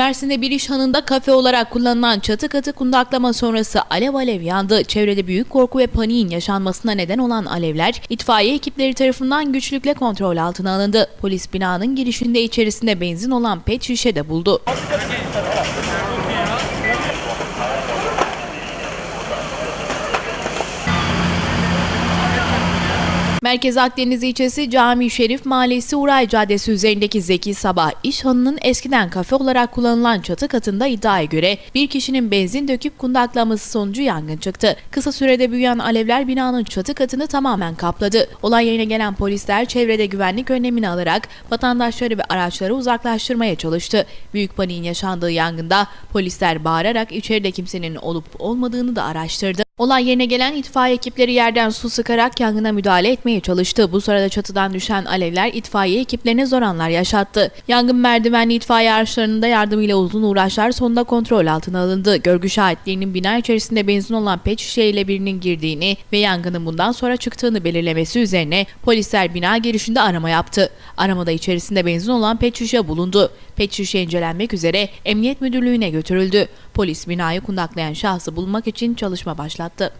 Mersin'de bir iş hanında kafe olarak kullanılan çatı katı kundaklama sonrası alev alev yandı. Çevrede büyük korku ve paniğin yaşanmasına neden olan alevler itfaiye ekipleri tarafından güçlükle kontrol altına alındı. Polis binanın girişinde içerisinde benzin olan pet şişe de buldu. Merkez Akdeniz ilçesi Cami Şerif Mahallesi Uray Caddesi üzerindeki Zeki Sabah İş Hanı'nın eskiden kafe olarak kullanılan çatı katında iddiaya göre bir kişinin benzin döküp kundaklaması sonucu yangın çıktı. Kısa sürede büyüyen alevler binanın çatı katını tamamen kapladı. Olay yerine gelen polisler çevrede güvenlik önlemini alarak vatandaşları ve araçları uzaklaştırmaya çalıştı. Büyük paniğin yaşandığı yangında polisler bağırarak içeride kimsenin olup olmadığını da araştırdı. Olay yerine gelen itfaiye ekipleri yerden su sıkarak yangına müdahale etmeye çalıştı. Bu sırada çatıdan düşen alevler itfaiye ekiplerine zor anlar yaşattı. Yangın merdivenli itfaiye araçlarının da yardımıyla uzun uğraşlar sonunda kontrol altına alındı. Görgü şahitlerinin bina içerisinde benzin olan pet şişeyle birinin girdiğini ve yangının bundan sonra çıktığını belirlemesi üzerine polisler bina girişinde arama yaptı. Aramada içerisinde benzin olan pet şişe bulundu. Pet şişe incelenmek üzere Emniyet Müdürlüğü'ne götürüldü. Polis binayı kundaklayan şahsı bulmak için çalışma başlattı.